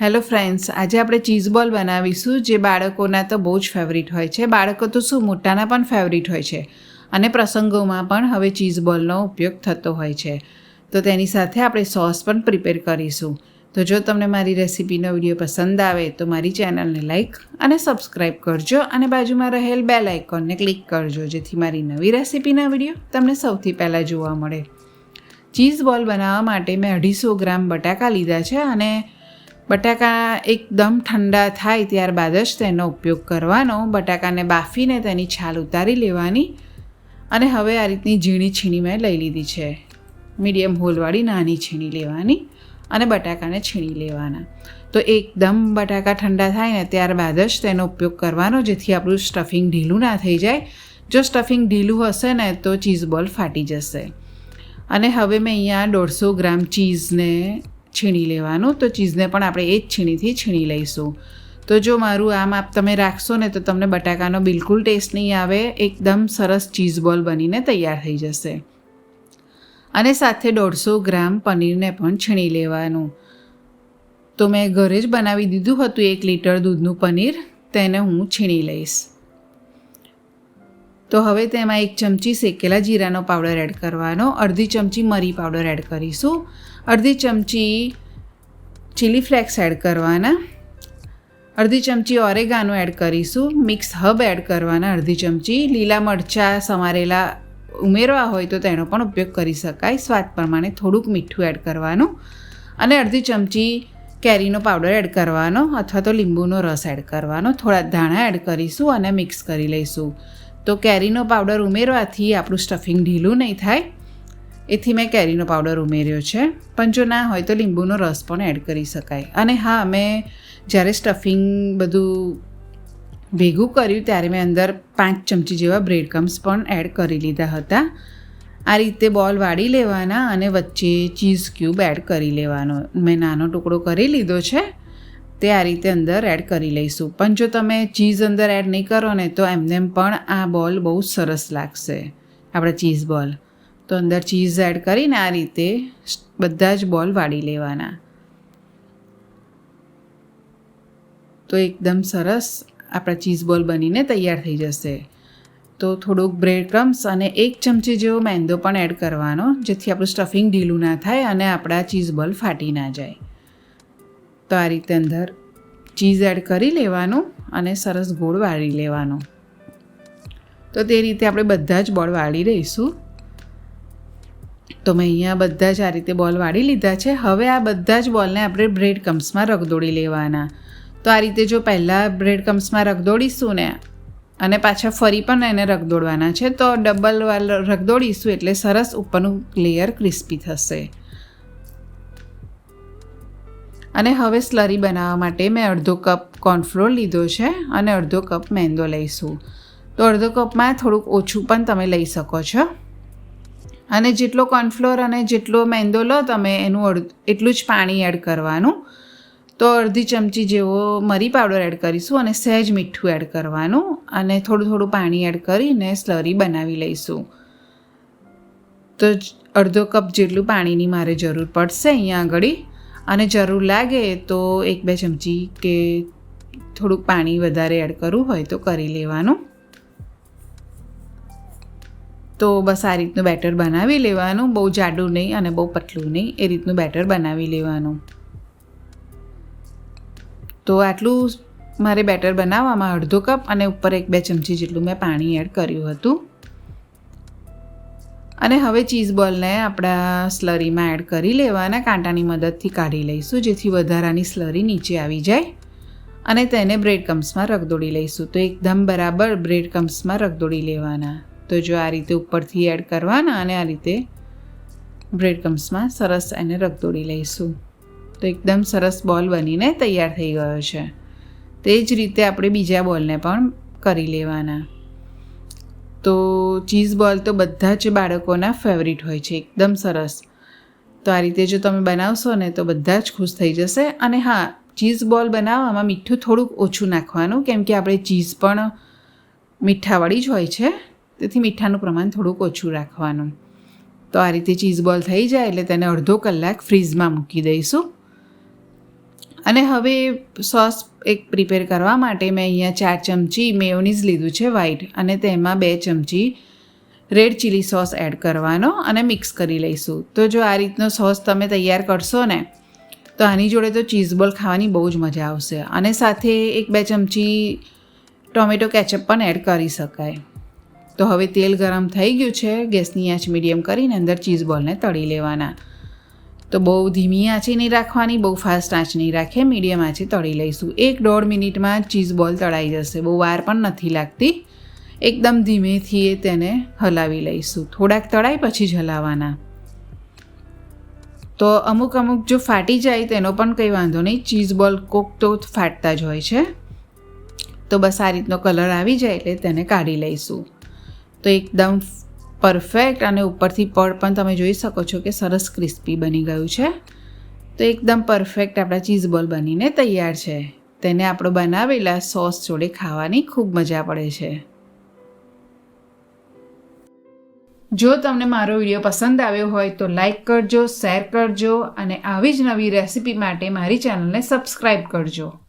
Hello friends આજે આપણે cheese બોલ બનાવીશું જે બાળકોના તો બહુ જ ફેવરિટ હોય છે. બાળકો તો શું મોટાના પણ ફેવરિટ હોય છે અને પ્રસંગોમાં પણ હવે ચીઝ બોલનો ઉપયોગ થતો હોય છે. તો તેની સાથે આપણે સોસ પણ પ્રિપેર કરીશું. તો જો તમને મારી રેસિપીનો વીડિયો પસંદ આવે તો મારી ચેનલને લાઇક અને સબસ્ક્રાઈબ કરજો અને બાજુમાં રહેલ બેલ આઇકોનને ક્લિક કરજો જેથી મારી નવી રેસિપીના વીડિયો તમને સૌથી પહેલાં જોવા મળે. ચીઝ બોલ બનાવવા માટે મેં અઢીસો ગ્રામ બટાકા લીધા છે અને બટાકા એકદમ ઠંડા થાય ત્યારબાદ જ તેનો ઉપયોગ કરવાનો. બટાકાને બાફીને તેની છાલ ઉતારી લેવાની અને હવે આ રીતની ઝીણી છીણી મેં લઈ લીધી છે. મીડિયમ હોલવાળી નાની છીણી લેવાની અને બટાકાને છીણી લેવાના. તો એકદમ બટાકા ઠંડા થાય ને ત્યારબાદ જ તેનો ઉપયોગ કરવાનો, જેથી આપણું સ્ટફિંગ ઢીલું ના થઈ જાય. જો સ્ટફિંગ ઢીલું હશે ને તો ચીઝ બોલ ફાટી જશે. અને હવે મેં અહીંયા દોઢસો ગ્રામ ચીઝને છીણી લેવાનું. તો ચીઝને પણ આપણે એ જ છીણીથી છીણી લઈશું. તો જો મારું આ માપ તમે રાખશો ને તો તમને બટાકાનો બિલકુલ ટેસ્ટ નહીં આવે, એકદમ સરસ ચીઝ બોલ બનીને તૈયાર થઈ જશે. અને સાથે દોઢસો ગ્રામ પનીરને પણ છીણી લેવાનું. તો મેં ઘરે જ બનાવી દીધું હતું એક લીટર દૂધનું પનીર, તેને હું છીણી લઈશ. તો હવે તેમાં એક ચમચી શેકેલા જીરાનો પાવડર એડ કરવાનો. અડધી ચમચી મરી પાવડર એડ કરીશું. અડધી ચમચી ચીલી ફ્લેક્સ એડ કરવાના. અડધી ચમચી ઓરેગાનો એડ કરીશું. મિક્સ હબ એડ કરવાના. અડધી ચમચી લીલા મરચાં સમારેલા ઉમેરવા હોય તો તેનો પણ ઉપયોગ કરી શકાય. સ્વાદ પ્રમાણે થોડુંક મીઠું એડ કરવાનું. અને અડધી ચમચી કેરીનો પાવડર એડ કરવાનો અથવા તો લીંબુનો રસ એડ કરવાનો. થોડા ધાણા એડ કરીશું અને મિક્સ કરી લઈશું. તો કેરીનો પાવડર ઉમેરવાથી આપણું સ્ટફિંગ ઢીલું નહીં થાય. એથી મેં કેરીનો પાવડર ઉમેર્યો છે. પણ જો ના હોય તો લીંબુનો રસ પણ એડ કરી શકાય. અને હા, મેં જ્યારે સ્ટફિંગ બધું ભેગું કર્યું ત્યારે મેં અંદર પાંચ ચમચી જેવા બ્રેડ કમ્સ પણ એડ કરી લીધા હતા. આ રીતે બોલ વાળી લેવાના અને વચ્ચે ચીઝ ક્યુબ એડ કરી લેવાનો. મેં નાનો ટુકડો કરી લીધો છે. તે આ રીતે અંદર એડ કરી લઈશું. પણ જો તમે ચીઝ અંદર એડ નહીં કરો ને તો એમને પણ આ બોલ બહુ સરસ લાગશે. આપણા ચીઝ બોલ તો અંદર ચીઝ એડ કરીને આ રીતે બધા જ બોલ વાળી લેવાના. તો એકદમ સરસ આપણા ચીઝ બોલ બનીને તૈયાર થઈ જશે. તો થોડુંક બ્રેડ ક્રમ્સ અને એક ચમચી જેવો મેંદો પણ એડ કરવાનો, જેથી આપણું સ્ટફિંગ ઢીલું ના થાય અને આપણા ચીઝ બોલ ફાટી ના જાય. તો આ રીતે અંદર ચીઝ એડ કરી લેવાનું અને સરસ ગોળ વાળી લેવાનો. તો તે રીતે આપણે બધા જ બોલ વાળી રહીશું. તો મેં અહીંયા બધા જ આ રીતે બોલ વાળી લીધા છે. હવે આ બધા જ બોલને આપણે બ્રેડ કમ્સમાં રગદોડી લેવાના. તો આ રીતે જો પહેલાં બ્રેડ કમ્સમાં રગદોડીશું ને, અને પાછા ફરી પણ એને રગદોડવાના છે, તો ડબલ વાલ રગદોડીશું એટલે સરસ ઉપરનું લેયર ક્રિસ્પી થશે. અને હવે સ્લરી બનાવવા માટે મેં અડધો કપ કોર્નફ્લોર લીધો છે, અને અડધો કપ મેંદો લઈશું. તો અડધો કપમાં થોડુંક ઓછું પણ તમે લઈ શકો છો. અને જેટલો કોર્નફ્લોર અને જેટલો મેંદો લો, તમે એનું અડધ એટલું જ પાણી એડ કરવાનું. તો અડધી ચમચી જેવો મરી પાવડર એડ કરીશું અને સહેજ મીઠું એડ કરવાનું અને થોડું થોડું પાણી એડ કરીને સ્લરી બનાવી લઈશું. તો અડધો કપ જેટલું પાણીની મારે જરૂર પડશે અહીંયા આગળ. અને જરૂર લાગે તો એક બે ચમચી કે થોડુંક પાણી વધારે એડ કરવું હોય તો કરી લેવાનું. તો બસ આ રીતનું બેટર બનાવી લેવાનું. બહુ જાડું નહીં અને બહુ પતલું નહીં, એ રીતનું બેટર બનાવી લેવાનું. તો આટલું મારે બેટર બનાવવામાં અડધો કપ અને ઉપર એક બે ચમચી જેટલું મેં પાણી એડ કર્યું હતું. અને હવે ચીઝ બોલને આપણા સ્લરીમાં એડ કરી લેવાના, કાંટાની મદદથી કાઢી લઈશું, જેથી વધારાની સ્લરી નીચે આવી જાય. અને તેને બ્રેડ કમ્સમાં રગદોડી લઈશું. તો એકદમ બરાબર બ્રેડ કમ્સમાં રગદોડી લેવાના. તો જો આ રીતે ઉપરથી એડ કરવાના અને આ રીતે બ્રેડ કમ્સમાં સરસ એને રગદોડી લઈશું. તો એકદમ સરસ બોલ બનીને તૈયાર થઈ ગયો છે. તે જ રીતે આપણે બીજા બોલને પણ કરી લેવાના. તો ચીઝ બોલ તો બધા જ બાળકોના ફેવરિટ હોય છે, એકદમ સરસ. તો આ રીતે જો તમે બનાવશો ને તો બધા જ ખુશ થઈ જશે. અને હા ચીઝ બોલ બનાવવામાં મીઠું થોડુંક ઓછું નાખવાનું, કેમ કે આપણે ચીઝ પણ મીઠાવાળી જ હોય છે. તેથી મીઠાનું પ્રમાણ થોડુંક ઓછું રાખવાનું. તો આ રીતે ચીઝ બોલ થઈ જાય એટલે તેને અડધો કલાક ફ્રીઝમાં મૂકી દઈશું. અને હવે સોસ એક પ્રિપેર કરવા માટે મેં અહીંયા ચાર ચમચી મેયોનીઝ લીધું છે વ્હાઈટ અને તેમાં બે ચમચી રેડ ચીલી સોસ એડ કરવાનો અને મિક્સ કરી લઈશું. તો જો આ રીતનો સોસ તમે તૈયાર કરશો ને, તો આની જોડે તો ચીઝ બોલ ખાવાની બહુ જ મજા આવશે. અને સાથે એક બે ચમચી ટોમેટો કેચઅપ પણ એડ કરી શકાય. તો હવે તેલ ગરમ થઈ ગયું છે, ગેસની આંચ મીડિયમ કરીને અંદર ચીઝ બોલને તળી લેવાના. તો બહુ ધીમી આંચી નહીં રાખવાની, બહુ ફાસ્ટ આંચ નહીં રાખે, મીડિયમ આંચે તળી લઈશું. એક દોઢ મિનિટમાં ચીઝ બોલ તળાઈ જશે, બહુ વાર પણ નથી લાગતી. એકદમ ધીમેથી એ તેને હલાવી લઈશું. થોડાક તળાય પછી જ હલાવવાના તો અમુક અમુક જો ફાટી જાય તેનો પણ કંઈ વાંધો નહીં, ચીઝ બોલ કોક તો ફાટતા જ હોય છે. તો બસ આ રીતનો કલર આવી જાય એટલે તેને કાઢી લઈશું. તો એકદમ પરફેક્ટ અને ઉપરથી પડ પણ તમે જોઈ શકો છો કે સરસ ક્રિસ્પી બની ગયું છે. તો એકદમ પરફેક્ટ આપણા ચીઝ બોલ બનીને તૈયાર છે. તેને આપણો બનાવેલા સોસ જોડે ખાવાની ખૂબ મજા પડે છે. જો તમને મારો વીડિયો પસંદ આવ્યો હોય તો લાઈક કરજો શેર કરજો અને આવી જ નવી રેસિપી માટે મારી ચેનલને સબસ્ક્રાઈબ કરજો.